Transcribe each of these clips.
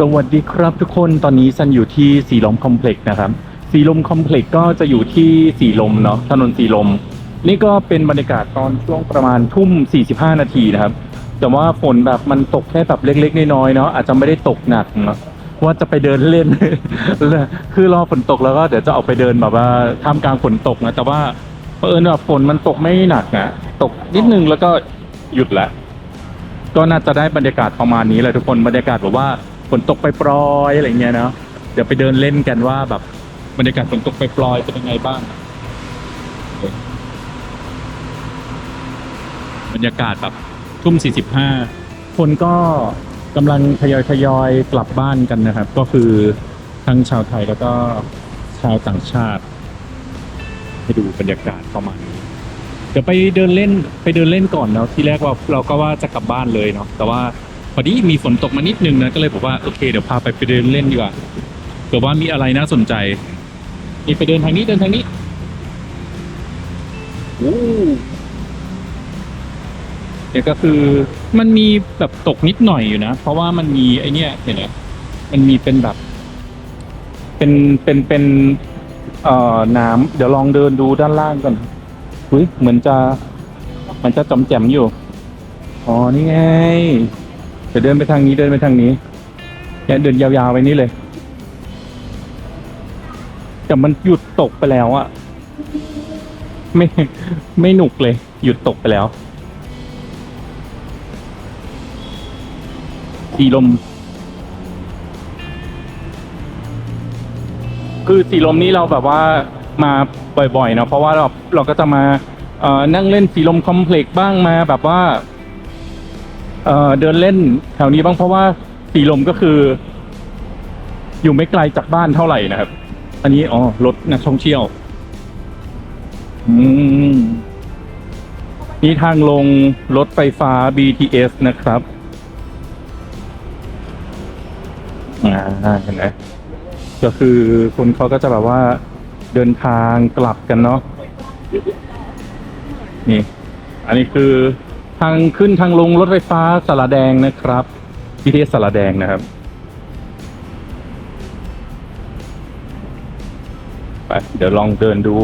สวัสดีครับทุกคนตอนนี้ซันอยู่ที่สีลมคอมเพล็กซ์นะครับ สีลมคอมเพล็กซ์ก็จะอยู่ที่สีลมเนาะถนนสีลม นี่ก็เป็นบรรยากาศตอนช่วงประมาณทุ่ม 45 นาทีนะครับ แต่ว่าฝนแบบมันตกแค่แบบเล็กๆน้อยๆเนาะอาจจะไม่ได้ตกหนักเนาะว่าจะไปเดินเล่น คือรอฝนตกแล้วก็เดี๋ยวจะออกไปเดินแบบว่าท่ามกลางฝนตกนะแต่ว่าเผอิญว่าฝนมันตกไม่หนักนะตกนิดนึงแล้วก็หยุดและ ก็น่าจะได้บรรยากาศประมาณนี้เลยทุกคนบรรยากาศแบบว่า นตกไปปลอยอะไรเงี้ยเนาะเดี๋ยวไปเดินเล่นกันว่าแบบบรรยากาศฝนตกไปปลอยเป็นยังไงบ้าง บรรยากาศแบบทุ่ม 45 คนก็กำลังทยอยทยอยกลับบ้านกันนะครับ ก็คือทั้งชาวไทยแล้วก็ชาวต่างชาติ ให้ดูบรรยากาศประมาณนี้เดี๋ยวไปเดินเล่นไปเดินเล่นก่อนเนาะที่แรกว่าเราก็ว่าจะกลับบ้านเลยเนาะแต่ว่า พอดีมีฝนตกมานิดนึงนะก็เลยบอกว่าโอเคเดี๋ยวพาไปไปเดินเล่นดีกว่าเผื่อว่ามีอะไรน่าสนใจนี่ไปเดินทางนี้เดินทางนี้โอ้เนี่ยก็คือมันมีแบบตกนิดหน่อยอยู่นะ เพราะว่ามันมีไอเนี้ยเห็นไหมมันมีเป็นแบบ เป็นเป็นเป็นเอ่อน้ำเดี๋ยวลองเดินดูด้านล่างก่อนอุ้ยเหมือนจะเหมันจะจอมแจมอยู่ อ๋อ นี่ไง ดี๋ยวเดินไปทางนี้เดินไปทางนี้เนี่ยเดินยาวๆไปนี่เลย แต่มันหยุดตกไปแล้วอะไม่ไม่หนุกเลย หยุดตกไปแล้วสีลม คือสีลมนี้เราแบบว่ามาบ่อยๆเนอะเพราะว่าเราเราก็จะมาเอ่อนั่งเล่นสีลมคอมเพล็กซ์บ้างมาแบบว่า เอ่อเดินเล่นแถวนี้บ้างเพราะว่าสีลมก็คือ อยู่ไม่ไกลจากบ้านเท่าไหร่นะครับ อันนี้อ๋อรถนักท่องเที่ยว อืมนี่ทางลงรถไฟฟ้า BTS นะครับอ่าเห็นไหมก็คือคนเขาก็จะแบบว่าเดินทางกลับกันเนาะนี่ อันนี้คือางขึ้นทางลงรถไฟฟ้าสารแดงนะครับ BTS สารแดงนะครับ ไป เดี๋ยวลองเดินดู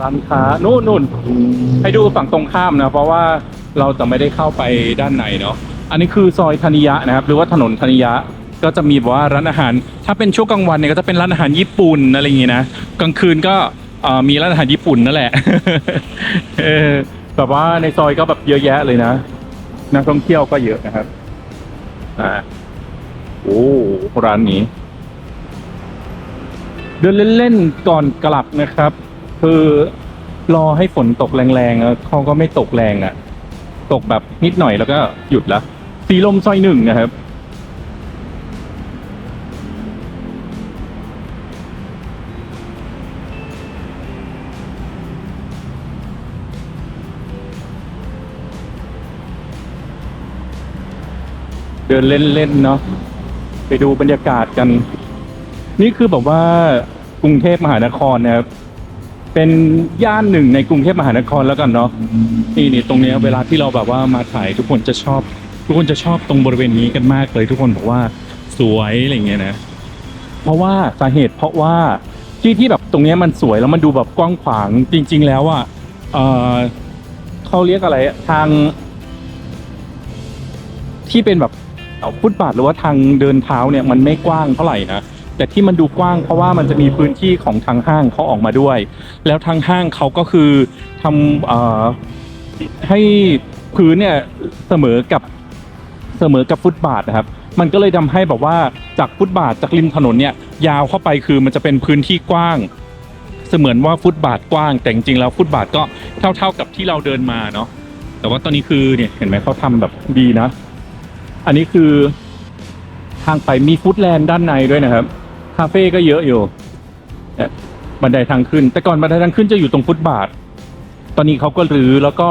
ร้านค้านู่นนู่นให้ดูฝั่งตรงข้ามนะ เพราะว่าเราจะไม่ได้เข้าไปด้านในเนาะอันนี้คือซอยธนิยะนะครับ หรือว่าถนนธนิยะ ก็จะมีแบบว่าร้านอาหาร ถ้าเป็นช่วงกลางวันเนี่ยก็จะเป็นร้านอาหารญี่ปุ่นอะไรอย่างงี้นะกลางคืนก็มีร้านอาหารญี่ปุ่นนั่นแหละแบบว่าในซอยก็แบบเยอะแยะเลยนะนักท่องเที่ยวก็เยอะนะครับอ่าโอ้ร้านนี้ เดินเล่นๆก่อนกลับนะครับ คือรอให้ฝนตกแรงๆแล้วเขาก็ไม่ตกแรงอะ่ะ ตกแบบนิดหน่อยแล้วก็หยุดละสีลมซอยหนึ่งนะครับ เดินเล่นๆเนาะไปดูบรรยากาศกัน นี่คือแบบว่ากรุงเทพมหานครนะครับ เป็นย่านหนึ่งในกรุงเทพมหานครแล้วกันเนาะนี่นี่ตรงเนี้ยเวลาที่เราแบบว่ามาถ่ายทุกคนจะชอบ ทุกคนจะชอบตรงบริเวณนี้กันมากเลย ทุกคนบอกว่าสวยอะไรเงี้ยนะ เพราะว่าสาเหตุเพราะว่าที่ที่แบบตรงเนี้ยมันสวยแล้วมันดูแบบกว้างขวางจริง ๆ แล้วอะเออเขาเรียกอะไรอะทาง ที่เป็นแบบ ฟุตบาทหรือว่าทางเดินเท้าเนี่ยมันไม่กว้างเท่าไหร่นะแต่ที่มันดูกว้างเพราะว่ามันจะมีพื้นที่ของทางห้างเขาออกมาด้วย แล้วทางห้างเขาก็คือทำอให้พื้นเนี่ยเสมอกับเสมอกับฟุตบาทนะครับ มันก็เลยทำให้แบบว่าจากฟุตบาทจากริมถนนเนี่ยยาวเข้าไปคือมันจะเป็นพื้นที่กว้าง เสมือนว่าฟุตบาทกว้าง แต่จริงๆแล้วฟุตบาทก็เท่า ๆกับที่เราเดินมาเนาะแต่ว่าตอนนี้คือเนี่ยเห็นไหมเขาทำแบบดีนะ อันนี้คือทางไปมีฟู้ดแลนด์ด้านในด้วยนะครับ คาเฟ่ก็เยอะอยู่เนี่ยบันไดทางขึ้น แต่ก่อนบันไดทางขึ้นจะอยู่ตรงฟุตบาท ตอนนี้เขาก็รื้อแล้วก็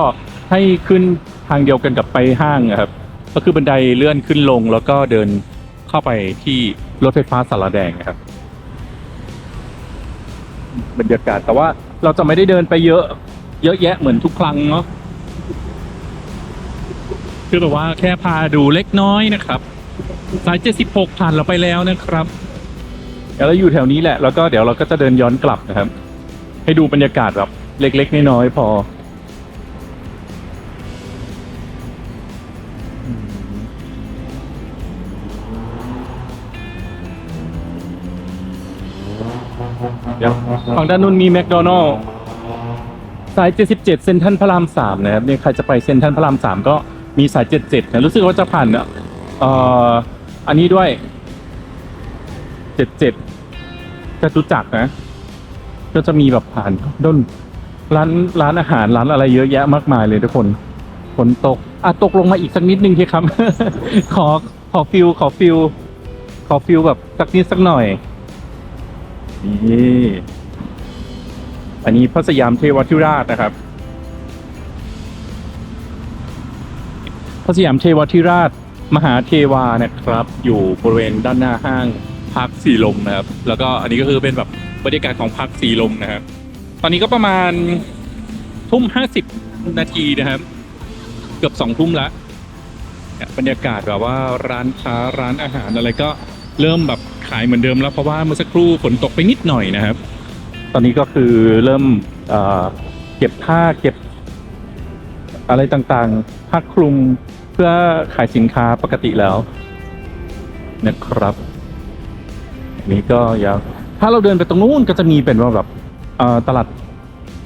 ให้ขึ้นทางเดียวกันกับไปห้างอะครับ ก็คือบันไดเลื่อนขึ้นลง แล้วก็เดินเข้าไปที่รถไฟฟ้าสารแดงนะครับ บรรยากาศแต่ว่าเราจะไม่ได้เดินไปเยอะ เยอะแยะเหมือนทุกครั้งเนาะ คือแบบว่าแค่พาดูเล็กน้อยนะครับ สาย76ผ่านเราไปแล้วนะครับเดี๋ยวอยู่แถวนี้แหละ แล้วก็เดี๋ยวเราก็จะเดินย้อนกลับนะครับ ให้ดูบรรยากาศแบบเล็กๆน้อยๆพอฝั่งด้านนู้นมีแมคโดนัลล์สาย 77 เซนทรัลพระราม 3 นะครับเนี่ยใครจะไปเซนทรัลพระราม 3 ก็ มีสาย77นะรู้สึกว่าจะผ่านเอ่ออันนี้ด้วย77จตุจักนะ ก็จะมีแบบผ่านด้นร้านร้านอาหารร้านอะไรเยอะแยะมากมายเลยทุกคนฝนตกอะตกลงมาอีกสักนิดนึงทีครับ ขอขอฟิลขอฟิลขอฟิลแบบสักนิดสักหน่อยนี่อันนี้พระสยามเทวทิราชนะครับ พระสยามเทวทิราชมหาเทวานะครับ อยู่บริเวณด้านหน้าห้างพักสีลมนะครับ แล้วก็อันนี้ก็คือเป็นแบบบรรยากาศของพักสีลมนะครับ ตอนนี้ก็ประมาณทุ่มห้าสิบนาทีนะครับ เกือบสองทุ่มละเนี่ยบรรยากาศแบบว่าร้านค้าร้านอาหารอะไรก็เริ่มแบบขายเหมือนเดิมแล้วเพราะว่าเมื่อสักครู่ฝนตกไปนิดหน่อยนะครับ ตอนนี้ก็คือเริ่มเเก็บผ้าเก็บอะไรต่างๆผ้าคลุม เพื่อขายสินค้าปกติแล้ว นะครับ อันนี้ก็ยาวถ้าเราเดินไปตรงนู้นก็จะมีเป็นว่าแบบตลาด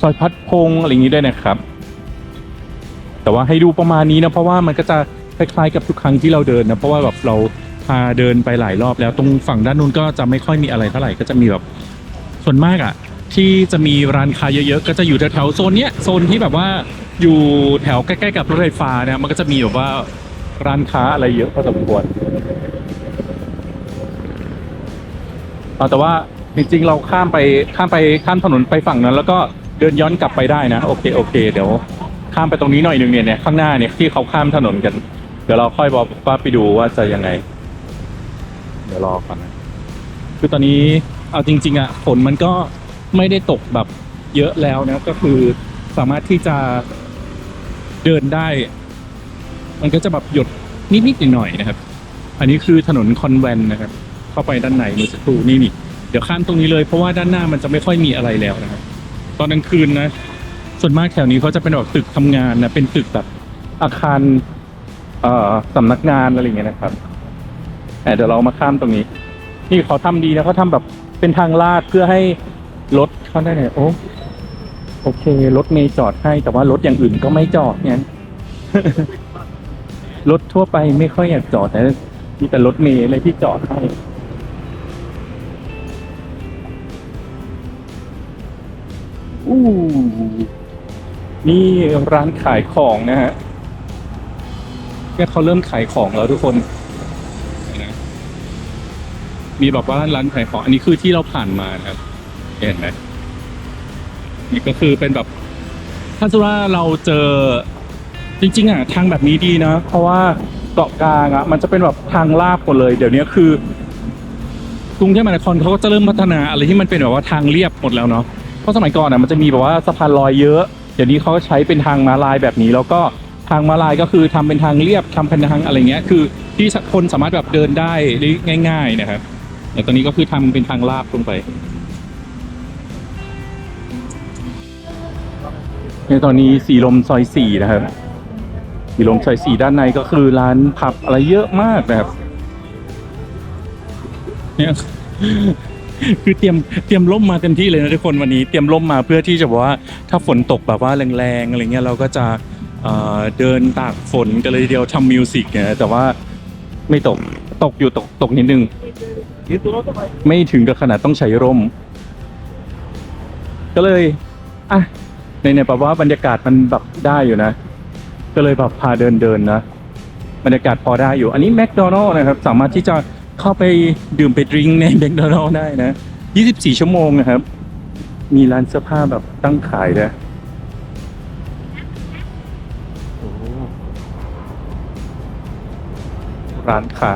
ซอยพัดพงอะไรอย่างนี้ด้วยนะครับ แต่ว่าให้ดูประมาณนี้นะเพราะว่ามันก็จะคล้ายๆกับทุกครั้งที่เราเดินนะเพราะว่าแบบเราพาเดินไปหลายรอบแล้วตรงฝั่งด้านนู้นก็จะไม่ค่อยมีอะไรเท่าไหร่ก็จะมีแบบส่วนมากอะที่จะมีร้านค้าเยอะๆ ก็จะอยู่แถวๆโซนเนี้ยโซนที่แบบว่า อยู่แถวใกล้ๆกับรถไฟฟ้าเนะมันก็จะมีแบบว่าร้านค้าอะไรเยอะพอสมควรแต่ว่าจริงๆเราข้ามไปข้ามไปข้ามถนนไปฝั่งนั้น แล้วก็เดินย้อนกลับไปได้นะ โอเคโอเค เดี๋ยวข้ามไปตรงนี้หน่อยนึงเนี่ยเนี่ยข้างหน้าเนี่ยที่เขาข้ามถนนกัน เดี๋ยวเราค่อยบอกว่าไปดูว่าจะยังไง เดี๋ยวรอก่อนนะคือตอนนี้เอาจริง ๆอะฝนมันก็ไม่ได้ตกแบบเยอะแล้วนะก็คือสามารถที่จะ เดินได้ มันก็จะแบบหยดนิดๆหน่อยๆนะครับ อันนี้คือถนนคอนแวนนะครับ เข้าไปด้านในเมื่อสักครู่นี่นี่เดี๋ยวข้ามตรงนี้เลยเพราะว่าด้านหน้ามันจะไม่ค่อยมีอะไรแล้วนะครับ ตอนกลางคืนนะ ส่วนมากแถวนี้เขาจะเป็นแบบตึกทำงานนะเป็นตึกแบบอาคารเอ่อสำนักงานอะไรอย่างเงี้ยนะครับแต่เดี๋ยวเรามาข้ามตรงนี้ นี่เขาทำดีนะเขาทำแบบเป็นทางลาดเพื่อให้รถเข้าได้เนี่ยโอ้ โอเค รถเมย์จอดให้ แต่ว่ารถอย่างอื่นก็ไม่จอดเนี่ยรถทั่วไปไม่ค่อยอยากจอดนะมีแต่รถเมย์อะไรที่จอดให้อู้นี่ร้านขายของนะฮะเนี่ยเขาเริ่มขายของแล้วทุกคน มีแบบว่าร้านขายของ อันนี้คือที่เราผ่านมานะครับ เห็นไหม นี่ก็คือเป็นแบบถ้าสมมติว่าเราเจอจริงๆอะทางแบบนี้ดีนะ เพราะว่าเกาะกลางอะมันจะเป็นแบบทางลาบหมดเลย เดี๋ยวนี้คือกรุงเทพมหานครเขาก็จะเริ่มพัฒนาอะไรที่มันเป็นแบบว่าทางเรียบหมดแล้วเนาะเพราะสมัยก่อนอะมันจะมีแบบว่าสะพานลอยเยอะ เดี๋ยวนี้เขาใช้เป็นทางม้าลายแบบนี้ แล้วก็ทางม้าลายก็คือทำเป็นทางเรียบทำเป็นทางอะไรเงี้ย คือที่คนสามารถแบบเดินได้ได้ง่าย ๆนะครับแต่ตอนนี้ก็คือทำเป็นทางลาบลงไป ในตอนนี้สีลมซอยสี่นะครับสีลมซอยสี่ด้านในก็คือร้านผับอะไรเยอะมากนะครับ เนี่ยคือเตรียมเตรียมร่มมาเต็มที่เลยนะทุกคนวันนี้เตรียมร่มมาเพื่อที่จะบอกว่าถ้าฝนตกแบบว่าแรงๆอะไรเงี้ยเราก็จะเเดินตากฝนกันเลยเดียวทำมิวสิกเนี่ยแต่ว่าไม่ตกตกอยู่ตกตกนิดนึง ไม่ถึงกับขนาดต้องใช้ร่ม ก็เลย อะ ในเนี่ยแบบว่าบรรยากาศมันแบบได้อยู่นะ ก็เลยแบบพาเดินเดินนะ บรรยากาศพอได้อยู่ อันนี้แมคโดนัลล์นะครับ สามารถที่จะเข้าไปดื่มไปดริงในแมคโดนัลล์ได้นะ 24 ชั่วโมงนะครับ มีร้านเสื้อผ้าแบบตั้งขายด้วยร้านค้า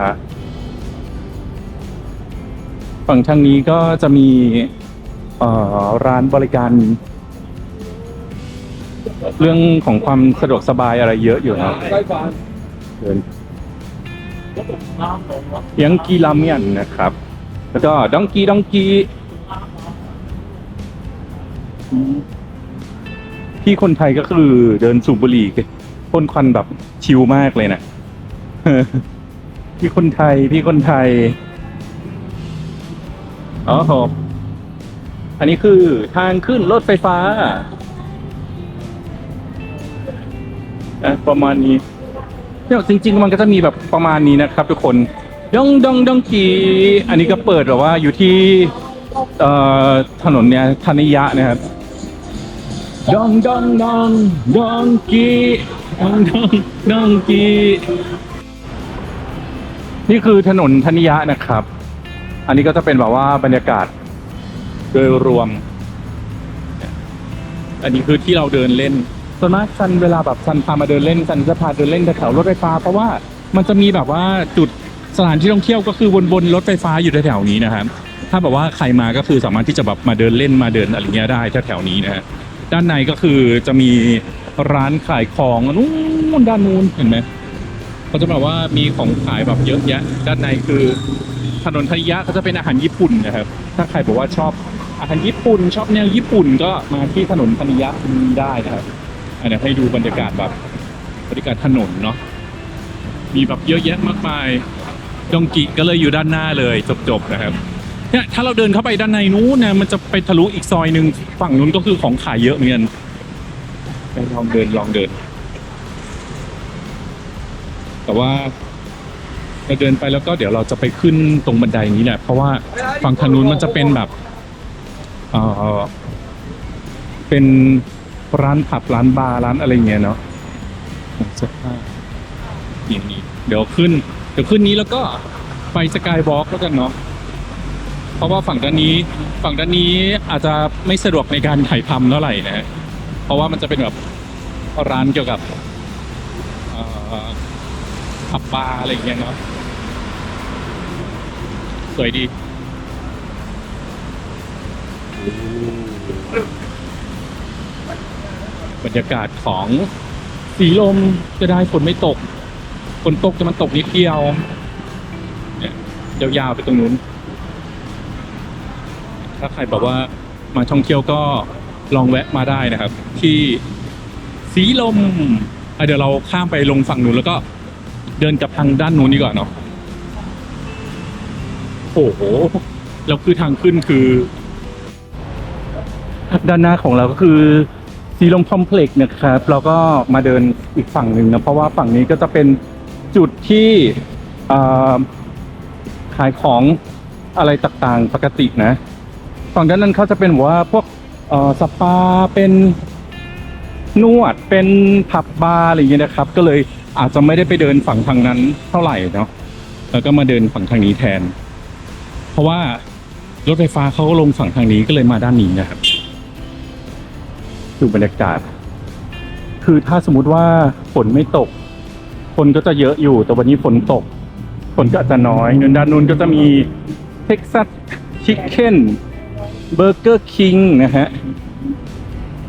ฝั่งทางนี้ก็จะมีร้านบริการ เรื่องของความสะดวกสบายอะไรเยอะอยู่นะเดินยังกีราเมียนนะครับ แล้วก็ดองกีดองกีพี่คนไทยก็คือเดินสูบบุหรี่พ่นควันแบบชิลมากเลยนะพี่คนไทยพี่คนไทยอ๋อโหอันนี้คือทางขึ้นรถไฟฟ้า อะประมาณนี้เนี่ยจริง ๆ มันก็จะมีแบบประมาณนี้นะครับ ทุกคนดองดองดองกีอันนี้ก็เปิดแบบว่าอยู่ที่เอ่อถนนเนี่ยธนิยะนะครับดองดองดองดองกีดองดองดองกีนี่คือถนนธนิยะนะครับ อันนี้ก็จะเป็นแบบว่าบรรยากาศโดยรวม อันนี้คือที่เราเดินเล่น ส่วนมากซันเวลาแบบซันพามาเดินเล่นซันจะพาเดินเล่นแถวรถไฟฟ้า เพราะว่ามันจะมีแบบว่าจุดสถานที่ท่องเที่ยวก็คือบนๆรถไฟฟ้าอยู่แถวๆนี้นะครับถ้าแบบว่าใครมาก็คือสามารถที่จะแบบมาเดินเล่นมาเดินอะไรเงี้ยได้แถวๆนี้นะฮะด้านในก็คือจะมีร้านขายของนู้นด้านนู้นเห็นไหมเขาจะแบบว่ามีของขายแบบเยอะแยะ ด้านในคือถนนทนิยะเขาจะเป็นอาหารญี่ปุ่นนะครับ ถ้าใครบอกว่าชอบอาหารญี่ปุ่น ชอบแนวญี่ปุ่นก็มาที่ถนนทนิยะนี้ได้นะครับ อันนี้ให้ดูบรรยากาศแบบบรรยากาศถนนเนาะมีแบบเยอะแยะมากมายดองกิก็เลยอยู่ด้านหน้าเลยจบๆนะครับเนี่ยถ้าเราเดินเข้าไปด้านในนู้นนะมันจะไปทะลุอีกซอยหนึ่งฝั่งนู้นก็คือของขายเยอะเหมือนกันไปลองเดินลองเดิน แต่ว่าเราเดินไปแล้วก็เดี๋ยวเราจะไปขึ้นตรงบันไดนี้แหละ เพราะว่าฝั่งทางนู้นมันจะเป็นแบบเออเป็น ร้านผับร้านบาร์ร้านอะไรเงี้ยเนาะเสื้อผ้าอย่างนี้เดี๋ยวขึ้น เดี๋ยวขึ้นนี้แล้วก็ไปสกายวอล์กแล้วกันเนาะเพราะว่าฝั่งด้านนี้ฝั่งด้านนี้อาจจะไม่สะดวกในการถ่ายทำเท่าไหร่นะฮะเพราะว่ามันจะเป็นแบบร้านเกี่ยวกับผับบาร์อะไรเงี้ยเนาะสวยดี บรรยากาศของสีลมจะได้ฝนไม่ตกฝนตกจะมันตกนิดเดียวเนี่ยยาวๆไปตรงนู้น ถ้าใครบอกว่ามาท่องเที่ยวก็ลองแวะมาได้นะครับ ที่สีลมเดี๋ยวเราข้ามไปลงฝั่งนู้นแล้วก็เดินกับทางด้านนู้นดีกว่าเนาะโอ้โหแล้วคือทางขึ้นคือ ด้านหน้าของเราก็คือ สีลมคอมเพล็กซ์นะครับเราก็มาเดินอีกฝั่งหนึ่งนะเพราะว่าฝั่งนี้ก็จะเป็นจุดที่ขายของอะไรต่างๆปกตินะฝั่งด้านนั้นเขาจะเป็นว่าพวกสปาเป็นนวดเป็นผับบาร์อะไรอย่างเงี้ยนะครับ ก็เลยอาจจะไม่ได้ไปเดินฝั่งทางนั้นเท่าไหร่เนาะแล้วก็มาเดินฝั่งทางนี้แทน เพราะว่ารถไฟฟ้าเขาก็ลงฝั่งทางนี้ก็เลยมาด้านนี้นะครับ ดูบรรยากาศ คือถ้าสมมติว่าฝนไม่ตก คนก็จะเยอะอยู่ แต่วันนี้ฝนตกฝนก็อาจจะน้อยนนด้านนู้นก็จะมีเท็กซัสชิคเก้นเบอร์เกอร์คิงนะฮะ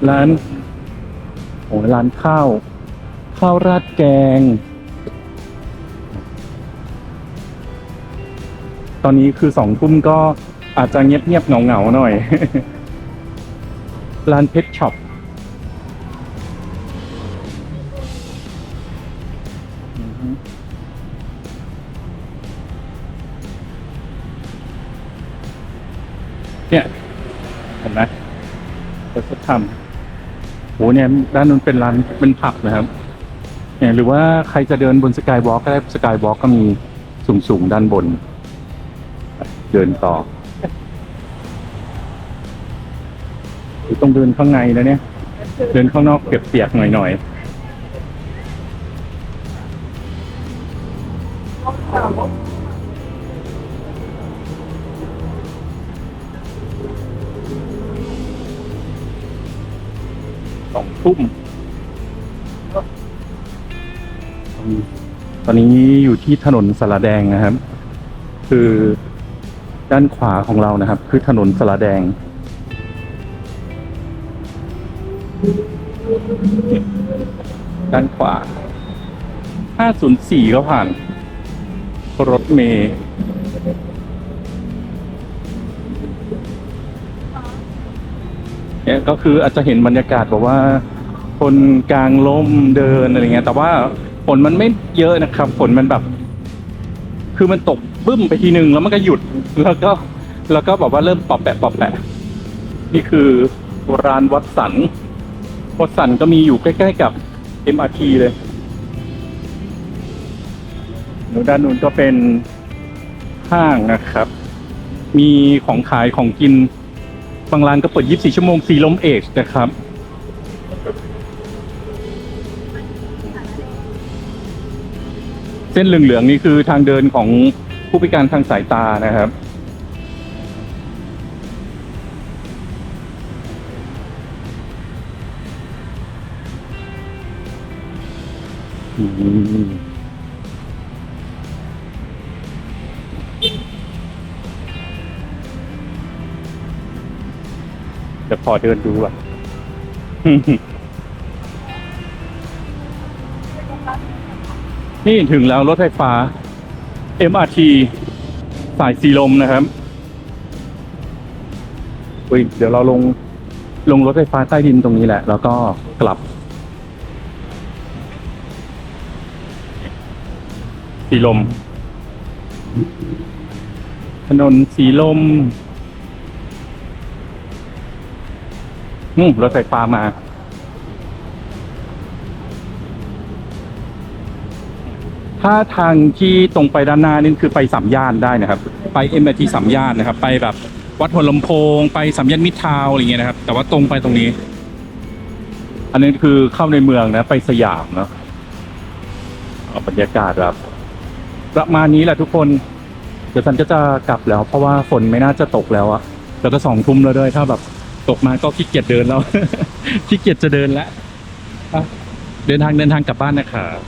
ร้านโอ้ร้านข้าว ข้าวราดแกง ตอนนี้คือสองทุ่มก็อาจจะเงียบเงียบเหงาเหงาหน่อย ร้านเพชรช็อป เนี่ยเห็นไหมเราจะทำโหเนี่ยด้านนู้นเป็นร้านเป็นผับนะครับเนี่ยหรือว่าใครจะเดินบนสกายวอล์กก็ได้สกายวอล์กก็มีสูงสูงๆด้านบน เดินต่อคือต้องเดินข้างในนะเนี่ย เดินข้างนอกเก็บเปียกหน่อยๆ สองทุ่มตอนนี้อยู่ที่ถนนสระแดงนะครับ คือด้านขวาของเรานะครับ คือถนนสระแดง ด้านขวา 504 ก็ผ่าน รถเมย์ เนี่ยก็คืออาจจะเห็นบรรยากาศแบบว่า คนกลางล่มเดินอะไรเงี้ยแต่ว่าฝนมันไม่เยอะนะครับฝนมันแบบ คือมันตกบึ้มไปทีหนึ่งแล้วมันก็หยุดแล้วก็ แล้วก็แบบว่าเริ่มปอบแปะปอบแปะ นี่คือร้านวัดสันวัดสันก็มีอยู่ใกล้ๆกับ MRT เลยด้านนู้นก็เป็นห้างนะครับ มีของขายของกิน บางร้านก็เปิด 24 ชั่วโมงสีลมเอจนะครับ เส้นเหลืองๆนี่คือทางเดินของผู้พิการทางสายตานะครับอืม ขอเดินดูอะนี่ถึงแล้วรถไฟฟ้า MRT สายสีลมนะครับอุ้ยเดี๋ยวเราลงลงรถไฟฟ้าใต้ดินตรงนี้แหละ แล้วก็กลับ สีลม ถนนสีลม อืมรถไฟฟ้ามา ถ้าทางที่ตรงไปด้านหน้านี่คือไปสามย่านได้นะครับ ไปเอ็มทีสามย่านนะครับ ไปแบบวัดหัวลำโพง ไปสามย่านมิตรทาวน์อะไรเงี้ยนะครับ แต่ว่าตรงไปตรงนี้ อันนี้คือเข้าในเมืองนะ ไปสยามเนาะเอาบรรยากาศแบบประมาณนี้แหละทุกคน เดี๋ยวฉันก็จะกลับแล้ว เพราะว่าฝนไม่น่าจะตกแล้วอะแล้วก็สองทุ่มแล้วด้วยถ้าแบบ ตกมาก็ขี้เกียจเดินแล้ว ขี้เกียจจะเดินแล้วเดินทางเดินทางกลับบ้านนะครับ